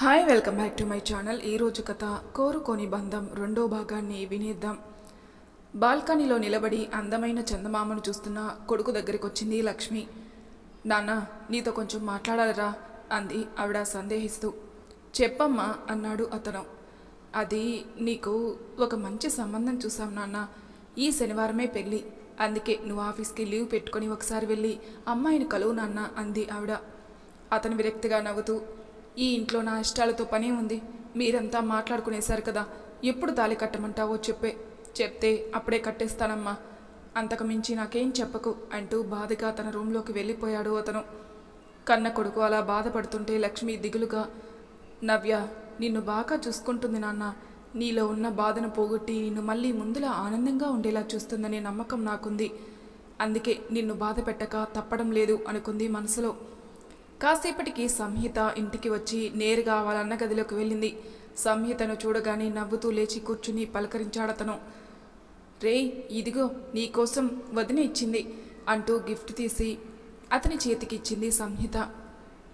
Hi welcome back to my channel ఈరోజు కథ కోరుకోని బంధం రెండో భాగాన్ని వినేద్దాం. బాల్కనీలో నిలబడి అందమైన చందమామను చూస్తున్న కొడుకు దగ్గరికి వచ్చింది లక్ష్మి. నాన్న నీతో కొంచెం మాట్లాడాలరా? అంది ఆవిడ సందేహిస్తూ. చెప్పమ్మా అన్నాడు అతను. అది నీకు ఒక మంచి సంబంధం చూసాం నాన్న. ఈ శనివారమే పెళ్ళి. అందుకే నువ్వు ఆఫీస్కి లీవ్ పెట్టుకొని ఒకసారి వెళ్ళి అమ్మాయిని కలువు నాన్న అంది ఆవిడ. అతను విరక్తిగా నవ్వుతూ ఈ ఇంట్లో నా ఇష్టాలతో పనే ఉంది. మీరంతా మాట్లాడుకునేశారు కదా ఎప్పుడు తాళి కట్టమంటావో చెప్పే. చెప్తే అప్పుడే కట్టేస్తానమ్మా. అంతకు మించి నాకేం చెప్పకు అంటూ బాధగా తన రూంలోకి వెళ్ళిపోయాడు అతను. కన్న కొడుకు అలా బాధపడుతుంటే లక్ష్మి దిగులుగా నవ్య నిన్ను బాగా చూసుకుంటుంది నాన్న. నీలో ఉన్న బాధను పోగొట్టి నిన్ను మళ్ళీ ముందులా ఆనందంగా ఉండేలా చూస్తుందనే నమ్మకం నాకుంది. అందుకే నిన్ను బాధ పెట్టక తప్పడం లేదు అనుకుంది మనసులో. కాసేపటికి సంహిత ఇంటికి వచ్చి నేరుగా వాళ్ళ అన్న గదిలోకి వెళ్ళింది. సంహితను చూడగానే నవ్వుతూ లేచి కూర్చుని పలకరించాడతను. రే ఇదిగో నీకోసం వదిన ఇచ్చింది అంటూ గిఫ్ట్ తీసి అతని చేతికి ఇచ్చింది సంహిత.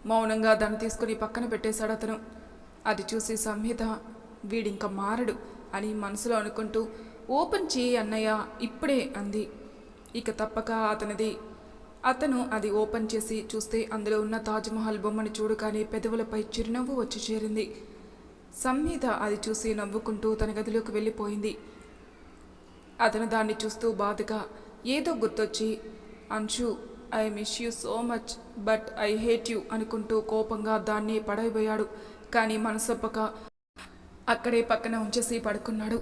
మౌనంగా దాన్ని తీసుకుని పక్కన పెట్టేశాడు అతను అది చూసి సంహిత వీడింక మారడు అని మనసులో అనుకుంటూ ఓపెన్ చేయి అన్నయ్య ఇప్పుడే అంది. ఇక తప్పక అతనిది అతను అది ఓపెన్ చేసి చూస్తే అందులో ఉన్న తాజ్మహల్ బొమ్మను చూడగానే పెదవులపై చిరునవ్వు వచ్చి చేరింది. సంహిత అది చూసి నవ్వుకుంటూ తన గదిలోకి వెళ్ళిపోయింది. అతను దాన్ని చూస్తూ బాధగా ఏదో గుర్తొచ్చి Anshu I miss you so much but I hate you అనుకుంటూ కోపంగా దాన్ని పడైపోయాడు కానీ మనసొప్పక అక్కడే పక్కన ఉంచేసి పడుకున్నాడు.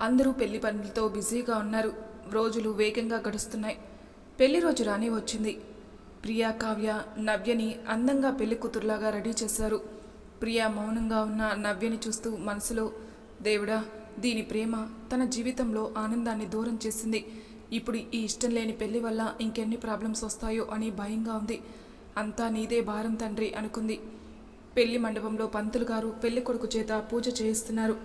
అందరూ పెళ్ళి పనులతో బిజీగా ఉన్నారు. రోజులు వేగంగా గడుస్తున్నాయి. పెళ్ళి రోజు రాని వచ్చింది. ప్రియా కావ్య నవ్యని అందంగా పెళ్ళి కూతురులాగా రెడీ చేశారు. ప్రియా మౌనంగా ఉన్న నవ్యని చూస్తూ మనసులో దేవుడా దీని ప్రేమ తన జీవితంలో ఆనందాన్ని దూరం చేసింది. ఇప్పుడు ఈ ఇష్టం లేని పెళ్ళి వల్ల ఇంకెన్ని ప్రాబ్లమ్స్ వస్తాయో అని భయంగా ఉంది. అంతా నీదే భారం తండ్రి అనుకుంది. పెళ్ళి మండపంలో పంతులు గారు పెళ్ళి కొడుకు చేత పూజ చేయిస్తున్నారు.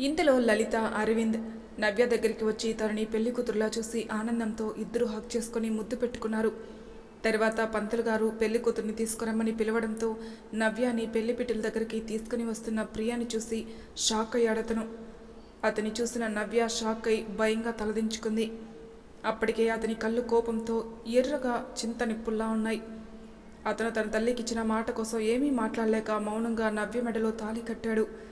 ఇంతలో లలిత అరవింద్ నవ్య దగ్గరికి వచ్చి తనని పెళ్ళి కూతురులా చూసి ఆనందంతో ఇద్దరు హక్ చేసుకుని ముద్దు పెట్టుకున్నారు. తర్వాత పంతులు గారు పెళ్ళి కూతుర్ని తీసుకురమ్మని పిలవడంతో నవ్యాని పెళ్ళి పిట్టల దగ్గరికి తీసుకుని వస్తున్న ప్రియాని చూసి షాక్ అయ్యాడతను అతని చూసిన నవ్య షాక్ అయి భయంగా తలదించుకుంది. అప్పటికే అతని కళ్ళు కోపంతో ఎర్రగా చింత నిప్పుల్లా ఉన్నాయి. అతను తన తల్లికిచ్చిన మాట కోసం ఏమీ మాట్లాడలేక మౌనంగా నవ్య మెడలో తాళి కట్టాడు.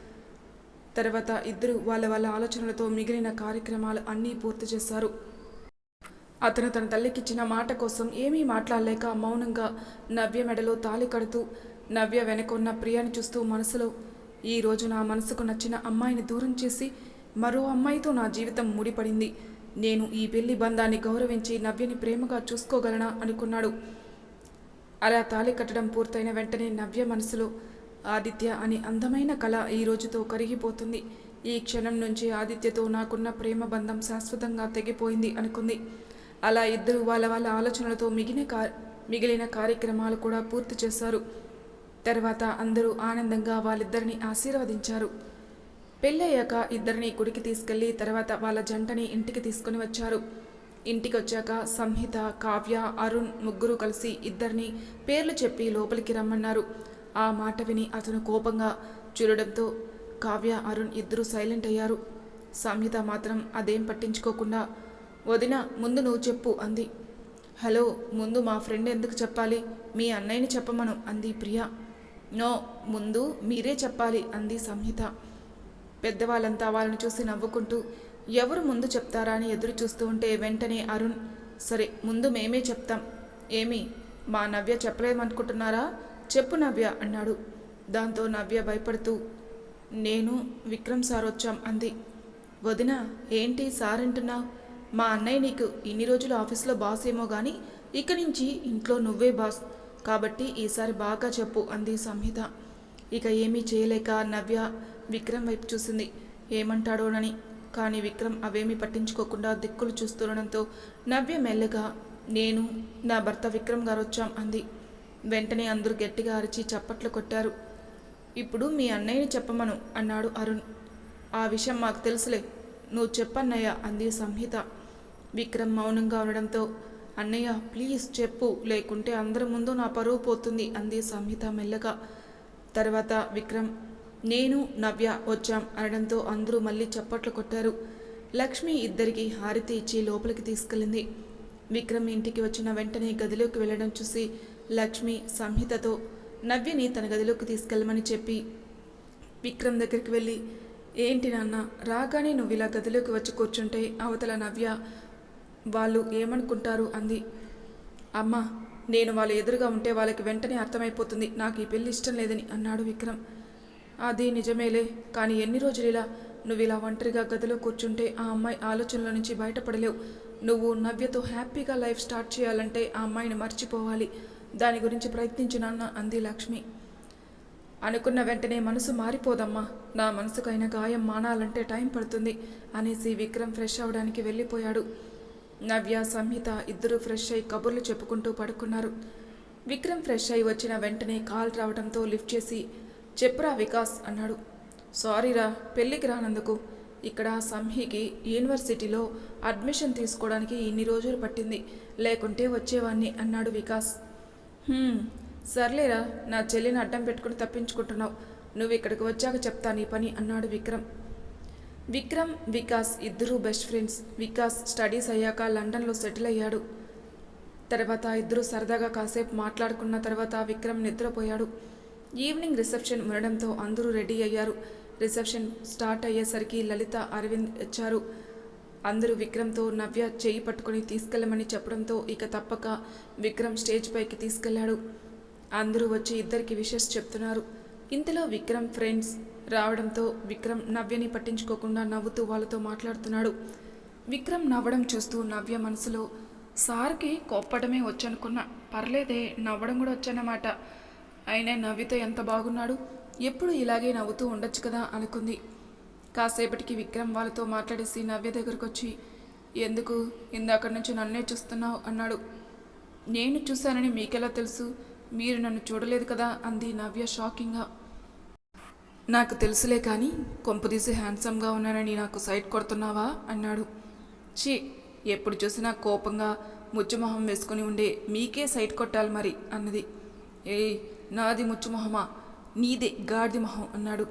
తర్వాత ఇద్దరు వాళ్ళ వాళ్ళ ఆలోచనలతో మిగిలిన కార్యక్రమాలు అన్నీ పూర్తి చేశారు. అతను తన తల్లికిచ్చిన మాట కోసం ఏమీ మాట్లాడలేక మౌనంగా నవ్య మెడలో తాళి కడుతూ నవ్య వెనకున్న ప్రియాని చూస్తూ మనసులో ఈ రోజు నా మనసుకు నచ్చిన అమ్మాయిని దూరం చేసి మరో అమ్మాయితో నా జీవితం ముడిపడింది. నేను ఈ పెళ్ళి బంధాన్ని గౌరవించి నవ్యని ప్రేమగా చూసుకోగలనా? అనుకున్నాడు. అలా తాళి కట్టడం పూర్తయిన వెంటనే నవ్య మనసులో ఆదిత్య అని అందమైన కళ ఈ రోజుతో కరిగిపోతుంది. ఈ క్షణం నుంచి ఆదిత్యతో నాకున్న ప్రేమ బంధం శాశ్వతంగా తెగిపోయింది అనుకుంది. అలా ఇద్దరు వాళ్ళ వాళ్ళ ఆలోచనలతో మిగిలిన కా మిగిలిన కార్యక్రమాలు కూడా పూర్తి చేశారు. తర్వాత అందరూ ఆనందంగా వాళ్ళిద్దరిని ఆశీర్వదించారు. పెళ్ళయ్యాక ఇద్దరిని గుడికి తీసుకెళ్ళి తర్వాత వాళ్ళ జంటని ఇంటికి తీసుకుని వచ్చారు. ఇంటికి వచ్చాక సంహిత కావ్య అరుణ్ ముగ్గురు కలిసి ఇద్దరిని పేర్లు చెప్పి లోపలికి రమ్మన్నారు. ఆ మాట విని అతను కోపంగా చూడడంతో కావ్య అరుణ్ ఇద్దరూ సైలెంట్ అయ్యారు. సంహిత మాత్రం అదేం పట్టించుకోకుండా వదిన ముందు నువ్వు చెప్పు అంది. హలో ముందు మా ఫ్రెండ్ ఎందుకు చెప్పాలి? మీ అన్నయ్యని చెప్పమను అంది ప్రియా. నో ముందు మీరే చెప్పాలి అంది సంహిత. పెద్దవాళ్ళంతా వాళ్ళని చూసి నవ్వుకుంటూ ఎవరు ముందు చెప్తారా అని ఎదురు చూస్తూ ఉంటే వెంటనే అరుణ్ సరే ముందు మేమే చెప్తాం. ఏమి మా నవ్య చెప్పలేమనుకుంటున్నారా? చెప్పు నవ్య అన్నాడు. దాంతో నవ్య భయపడుతూ నేను విక్రమ్ సార్ వచ్చాం అంది. వదిన ఏంటి సార్ అంటున్నావు? మా అన్నయ్య నీకు ఇన్ని రోజులు ఆఫీస్లో బాస్ ఏమో కానీ ఇక నుంచి ఇంట్లో నువ్వే బాస్. కాబట్టి ఈసారి బాగా చెప్పు అంది సంహిత. ఇక ఏమీ చేయలేక నవ్య విక్రమ్ వైపు చూసింది. ఏమంటాడోనని. కానీ విక్రమ్ అవేమీ పట్టించుకోకుండా దిక్కులు చూస్తుండడంతో నవ్య మెల్లగా నేను నా భర్త విక్రమ్ గారు వచ్చాం అంది. వెంటనే అందరూ గట్టిగా అరిచి చప్పట్లు కొట్టారు. ఇప్పుడు మీ అన్నయ్యని చెప్పమను అన్నాడు అరుణ్. ఆ విషయం మాకు తెలుసులే. నువ్వు చెప్పన్నయ్య అంది సంహిత. విక్రమ్ మౌనంగా ఉండడంతో అన్నయ్య ప్లీజ్ చెప్పు. లేకుంటే అందరి ముందు నా పరువు పోతుంది అంది సంహిత మెల్లగా. తర్వాత విక్రమ్ నేను నవ్య వచ్చాం అనడంతో అందరూ మళ్ళీ చప్పట్లు కొట్టారు. లక్ష్మి ఇద్దరికి హారతి ఇచ్చి లోపలికి తీసుకెళ్ళింది. విక్రమ్ ఇంటికి వచ్చిన వెంటనే గదిలోకి వెళ్ళడం చూసి లక్ష్మి సంహితతో నవ్యని తన గదిలోకి తీసుకెళ్ళమని చెప్పి విక్రమ్ దగ్గరికి వెళ్ళి ఏంటి నాన్న రాగానే నువ్వు ఇలా గదిలోకి వచ్చి కూర్చుంటే అవతల నవ్య వాళ్ళు ఏమనుకుంటారు? అంది. అమ్మ నేను వాళ్ళ ఎదురుగా ఉంటే వాళ్ళకి వెంటనే అర్థమైపోతుంది. నాకు ఈ పెళ్ళి ఇష్టం లేదని అన్నాడు విక్రమ్. అది నిజమేలే కానీ ఎన్ని రోజులు ఇలా నువ్వు ఇలా ఒంటరిగా గదిలో కూర్చుంటే ఆ అమ్మాయి ఆలోచనల నుంచి బయటపడలేవు. నువ్వు నవ్యతో హ్యాపీగా లైఫ్ స్టార్ట్ చేయాలంటే ఆ అమ్మాయిని మర్చిపోవాలి. దాని గురించి ప్రయత్నించినాన్న అంది లక్ష్మి. అనుకున్న వెంటనే మనసు మారిపోదమ్మా. నా మనసుకైన గాయం మానాలంటే టైం పడుతుంది అనేసి విక్రమ్ ఫ్రెష్ అవడానికి వెళ్ళిపోయాడు. నవ్య సంహిత ఇద్దరూ ఫ్రెష్ అయి కబుర్లు చెప్పుకుంటూ పడుకున్నారు. విక్రమ్ ఫ్రెష్ అయి వచ్చిన వెంటనే కాల్ రావడంతో లిఫ్ట్ చేసి చెప్పురా వికాస్ అన్నాడు. సారీరా పెళ్ళికి రానందుకు. ఇక్కడ సంహికి యూనివర్సిటీలో అడ్మిషన్ తీసుకోవడానికి ఇన్ని రోజులు పట్టింది. లేకుంటే వచ్చేవాణ్ణి అన్నాడు వికాస్. సర్లేరా నా చెల్లిని అడ్డం పెట్టుకుని తప్పించుకుంటున్నావు. నువ్వు ఇక్కడికి వచ్చాక చెప్తా నీ పని అన్నాడు విక్రమ్. విక్రమ్ వికాస్ ఇద్దరూ బెస్ట్ ఫ్రెండ్స్. వికాస్ స్టడీస్ అయ్యాక లండన్లో సెటిల్ అయ్యాడు. తర్వాత ఇద్దరు సరదాగా కాసేపు మాట్లాడుకున్న తర్వాత విక్రమ్ నిద్రపోయాడు. ఈవినింగ్ రిసెప్షన్ ఉండడంతో అందరూ రెడీ అయ్యారు. రిసెప్షన్ స్టార్ట్ అయ్యేసరికి లలిత అరవింద్ వచ్చారు. అందరూ విక్రమ్తో నవ్య చేయి పట్టుకొని తీసుకెళ్ళమని చెప్పడంతో ఇక తప్పక విక్రమ్ స్టేజ్ పైకి తీసుకెళ్ళాడు అందరూ వచ్చి ఇద్దరికి విషెస్ చెప్తున్నారు. ఇంతలో విక్రమ్ ఫ్రెండ్స్ రావడంతో విక్రమ్ నవ్యని పట్టించుకోకుండా నవ్వుతూ వాళ్ళతో మాట్లాడుతున్నాడు. విక్రమ్ నవ్వడం చూస్తూ నవ్య మనసులో సార్కి కోప్పడమే వచ్చనుకున్నా పర్లేదే నవ్వడం కూడా వచ్చానమాట అయినా నవ్వితో ఎంత బాగున్నాడు? ఎప్పుడు ఇలాగే నవ్వుతూ ఉండొచ్చు కదా అనుకుంది. కాసేపటికి విక్రమ్ వాళ్ళతో మాట్లాడేసి నవ్య దగ్గరకు వచ్చి ఎందుకు? ఇందాక నుంచి నన్నే చూస్తున్నావు అన్నాడు. నేను చూశానని మీకెలా తెలుసు? మీరు నన్ను చూడలేదు కదా అంది నవ్య షాకింగ్గా. నాకు తెలుసులే కానీ కొంపదీసి హ్యాండ్సమ్గా ఉన్నానని నాకు సైట్ కొడుతున్నావా? అన్నాడు. ఛీ ఎప్పుడు చూసినా కోపంగా ముచ్చుమొహం వేసుకుని ఉండే మీకే సైట్ కొట్టాలి మరి అన్నది. ఏయ్ నాది ముచ్చుమొహమా నీదే. గాడిద మొహం అన్నాడు.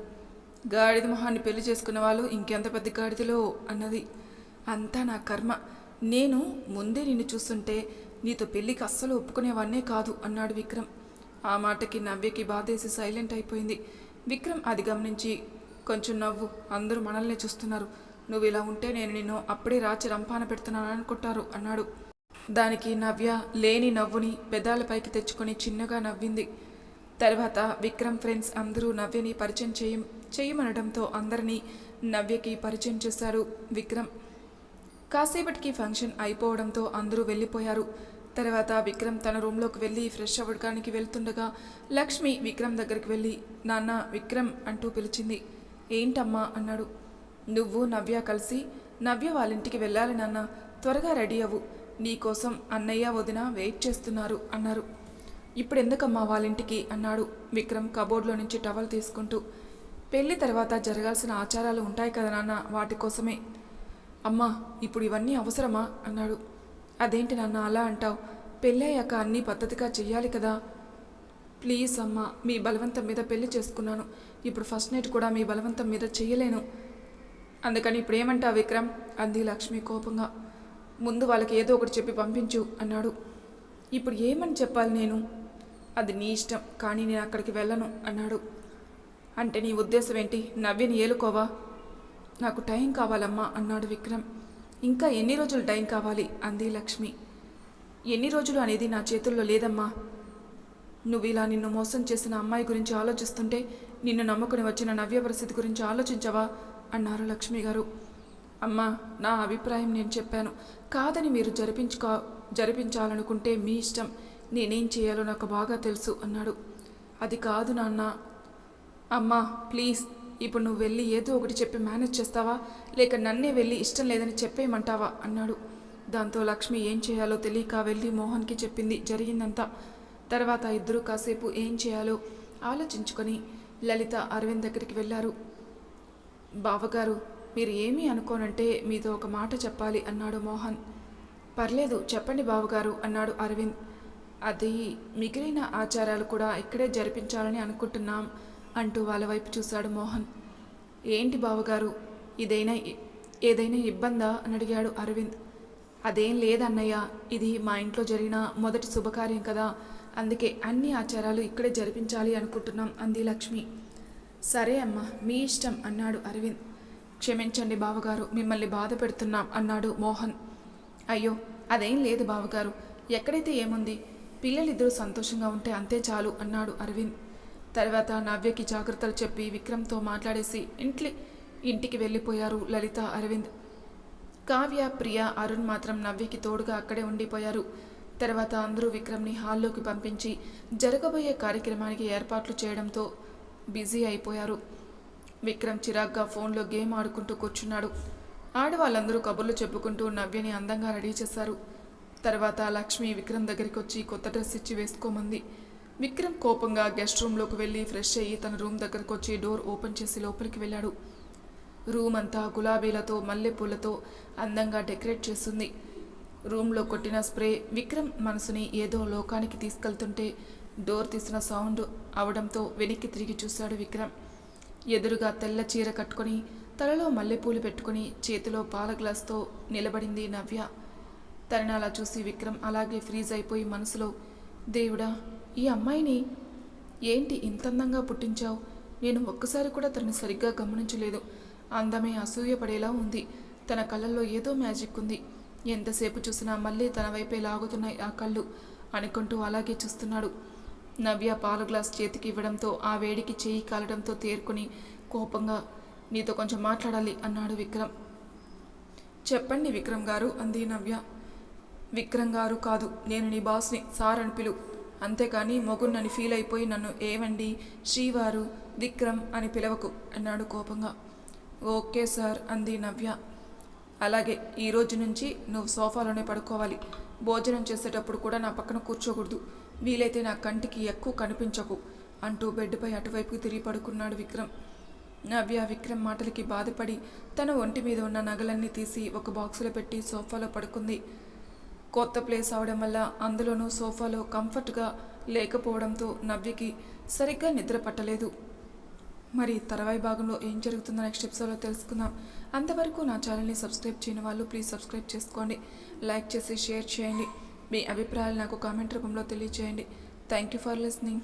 గాడిద మొహాన్ని పెళ్ళి చేసుకున్న వాళ్ళు ఇంకెంత పెద్ద గాడిదలో అన్నది. అంతా నా కర్మ. నేను ముందే నిన్ను చూస్తుంటే నీతో పెళ్ళికి అస్సలు ఒప్పుకునేవాన్నే కాదు అన్నాడు విక్రమ్. ఆ మాటకి నవ్యకి బాధేసి సైలెంట్ అయిపోయింది. విక్రమ్ అది గమనించి కొంచెం నవ్వు. అందరూ మనల్నే చూస్తున్నారు. నువ్వు ఇలా ఉంటే నేను నిన్ను అప్పుడే రాచి రంపాన పెడుతున్నాను అనుకుంటారు అన్నాడు. దానికి నవ్య లేని నవ్వుని పెదాలపైకి తెచ్చుకొని చిన్నగా నవ్వింది. తర్వాత విక్రమ్ ఫ్రెండ్స్ అందరూ నవ్యని పరిచయం చేయ చేయమనడంతో అందరినీ నవ్యకి పరిచయం చేశారు విక్రమ్. కాసేపటికి ఫంక్షన్ అయిపోవడంతో అందరూ వెళ్ళిపోయారు. తర్వాత విక్రమ్ తన రూమ్లోకి వెళ్ళి ఫ్రెష్ అవ్వడానికి వెళ్తుండగా లక్ష్మి విక్రమ్ దగ్గరికి వెళ్ళి నాన్న విక్రమ్ అంటూ పిలిచింది. ఏంటమ్మా అన్నాడు. నువ్వు నవ్య కలిసి నవ్య వాళ్ళ ఇంటికి వెళ్ళాలి నాన్న త్వరగా రెడీ అవ్వు. నీకోసం అన్నయ్య వదిన వెయిట్ చేస్తున్నారు అన్నారు. ఇప్పుడు ఎందుకమ్మా వాళ్ళ ఇంటికి అన్నాడు విక్రమ్ కబోర్డ్లో నుంచి టవల్ తీసుకుంటూ. పెళ్ళి తర్వాత జరగాల్సిన ఆచారాలు ఉంటాయి కదా నాన్న వాటి కోసమే. అమ్మా ఇప్పుడు ఇవన్నీ అవసరమా? అన్నాడు. అదేంటి నాన్న అలా అంటావు? పెళ్ళయ్యాక అన్నీ పద్ధతిగా చెయ్యాలి కదా? ప్లీజ్ అమ్మా మీ బలవంతం మీద పెళ్ళి చేసుకున్నాను. ఇప్పుడు ఫస్ట్ నైట్ కూడా మీ బలవంతం మీద చెయ్యలేను. అందుకని ఇప్పుడు ఏమంటావు విక్రమ్? అంది లక్ష్మి కోపంగా. ముందు వాళ్ళకి ఏదో ఒకటి చెప్పి పంపించు అన్నాడు. ఇప్పుడు ఏమని చెప్పాలి నేను? అది నీ ఇష్టం కానీ నేను అక్కడికి వెళ్ళను అన్నాడు. అంటే నీ ఉద్దేశం ఏంటి? నవ్యని ఏలుకోవా? నాకు టైం కావాలమ్మా అన్నాడు విక్రమ్. ఇంకా ఎన్ని రోజులు టైం కావాలి? అంది లక్ష్మి. ఎన్ని రోజులు అనేది నా చేతుల్లో లేదమ్మా. నువ్వు ఇలా నిన్ను మోసం చేసిన అమ్మాయి గురించి ఆలోచిస్తుంటే నిన్ను నమ్ముకుని వచ్చిన నవ్య పరిస్థితి గురించి ఆలోచించవా? అన్నారు లక్ష్మి గారు. అమ్మా నా అభిప్రాయం నేను చెప్పాను. కాదని మీరు జరిపించుకో జరిపించాలనుకుంటే మీ ఇష్టం. నేనేం చేయాలో నాకు బాగా తెలుసు అన్నాడు. అది కాదు నాన్న. అమ్మా ప్లీజ్. ఇప్పుడు నువ్వు వెళ్ళి ఏదో ఒకటి చెప్పి మేనేజ్ చేస్తావా? లేక నన్నే వెళ్ళి ఇష్టం లేదని చెప్పేయమంటావా? అన్నాడు. దాంతో లక్ష్మి ఏం చేయాలో తెలియక వెళ్ళి మోహన్కి చెప్పింది జరిగిందంతా. తర్వాత ఇద్దరు కాసేపు ఏం చేయాలో ఆలోచించుకొని లలిత అరవింద్ దగ్గరికి వెళ్ళారు. బావగారు మీరు ఏమీ అనుకోనంటే మీతో ఒక మాట చెప్పాలి అన్నాడు మోహన్. పర్లేదు చెప్పండి బావగారు అన్నాడు అరవింద్. అది మిగిలిన ఆచారాలు కూడా ఇక్కడే జరిపించాలని అనుకుంటున్నాం అంటూ వాళ్ళ వైపు చూశాడు మోహన్. ఏంటి బావగారు ఇదైనా ఏదైనా ఇబ్బందా? అని అడిగాడు అరవింద్. అదేం లేదన్నయ్య ఇది మా ఇంట్లో జరిగిన మొదటి శుభకార్యం కదా అందుకే అన్ని ఆచారాలు ఇక్కడే జరిపించాలి అనుకుంటున్నాం అంది లక్ష్మి. సరే అమ్మా మీ ఇష్టం అన్నాడు అరవింద్. క్షమించండి బావగారు మిమ్మల్ని బాధ పెడుతున్నాం అన్నాడు మోహన్. అయ్యో అదేం లేదు బావగారు. ఎక్కడైతే ఏముంది? పిల్లలిద్దరూ సంతోషంగా ఉంటే అంతే చాలు అన్నాడు అరవింద్. తర్వాత నవ్యకి జాగ్రత్తలు చెప్పి విక్రమ్తో మాట్లాడేసి ఇంట్లో ఇంటికి వెళ్ళిపోయారు లలిత అరవింద్. కావ్య ప్రియ అరుణ్ మాత్రం నవ్యకి తోడుగా అక్కడే ఉండిపోయారు. తర్వాత అందరూ విక్రమ్ని హాల్లోకి పంపించి జరగబోయే కార్యక్రమానికి ఏర్పాట్లు చేయడంతో బిజీ అయిపోయారు. విక్రమ్ చిరాగ్గా ఫోన్లో గేమ్ ఆడుకుంటూ కూర్చున్నాడు. ఆడవాళ్ళందరూ కబుర్లు చెప్పుకుంటూ నవ్యని అందంగా రెడీ చేశారు. తర్వాత లక్ష్మి విక్రమ్ దగ్గరికి వచ్చి కొత్త డ్రెస్ ఇచ్చి వేసుకోమంది. విక్రమ్ కోపంగా గెస్ట్ రూమ్లోకి వెళ్ళి ఫ్రెష్ అయ్యి తన రూమ్ దగ్గరకు వచ్చి డోర్ ఓపెన్ చేసి లోపలికి వెళ్ళాడు. రూమ్ అంతా గులాబీలతో మల్లెపూలతో అందంగా డెకరేట్ చేస్తుంది. రూమ్లో కొట్టిన స్ప్రే విక్రమ్ మనసుని ఏదో లోకానికి తీసుకెళ్తుంటే డోర్ తీసిన సౌండ్ అవడంతో వెనక్కి తిరిగి చూశాడు విక్రమ్. ఎదురుగా తెల్ల చీర కట్టుకొని తలలో మల్లెపూలు పెట్టుకుని చేతిలో పాల గ్లాస్తో నిలబడింది నవ్య. తనని అలా చూసి విక్రమ్ అలాగే ఫ్రీజ్ అయిపోయి మనసులో దేవుడా ఈ అమ్మాయిని ఏంటి ఇంత అందంగా పుట్టించావు? నేను ఒక్కసారి కూడా తనని సరిగ్గా గమనించలేదు. అందమే అసూయపడేలా ఉంది. తన కళ్ళల్లో ఏదో మ్యాజిక్ ఉంది. ఎంతసేపు చూసినా మళ్ళీ తన వైపే లాగుతున్నాయి ఆ కళ్ళు అనుకుంటూ అలాగే చూస్తున్నాడు. నవ్య పాల గ్లాస్ చేతికి ఇవ్వడంతో ఆ వేడికి చేయి కాలడంతో తేరుకుని కోపంగా నీతో కొంచెం మాట్లాడాలి అన్నాడు విక్రమ్. చెప్పండి విక్రమ్ గారు అంది నవ్య. విక్రమ్ గారు కాదు నేను నీ బాస్ని సార్ అని పిలు. అంతేకాని మొగున్నని ఫీల్ అయిపోయి నన్ను ఏవండి? శ్రీవారు విక్రమ్ అని పిలవకు అన్నాడు కోపంగా. ఓకే సార్ అంది నవ్య. అలాగే ఈ రోజు నుంచి నువ్వు సోఫాలోనే పడుకోవాలి. భోజనం చేసేటప్పుడు కూడా నా పక్కన కూర్చోకూడదు. వీలైతే నా కంటికి ఎక్కువ కనిపించకు అంటూ బెడ్పై అటువైపుకి తిరిగి పడుకున్నాడు విక్రమ్. నవ్య విక్రమ్ మాటలకి బాధపడి తన ఒంటి మీద ఉన్న నగలన్నీ తీసి ఒక బాక్సులో పెట్టి సోఫాలో పడుకుంది. కొత్త ప్లేస్ అవడం వల్ల అందులోనూ సోఫాలో కంఫర్ట్గా లేకపోవడంతో నవ్యకి సరిగ్గా నిద్ర పట్టలేదు. మరి తర్వాయి భాగంలో ఏం జరుగుతుందో నెక్స్ట్ ఎపిసోడ్లో తెలుసుకుందాం. అంతవరకు నా ఛానల్ని సబ్స్క్రైబ్ చేయని వాళ్ళు ప్లీజ్ సబ్స్క్రైబ్ చేసుకోండి. లైక్ చేసి షేర్ చేయండి. మీ అభిప్రాయాలు నాకు కామెంట్ రూపంలో తెలియజేయండి థ్యాంక్ యూ ఫర్ లిస్నింగ్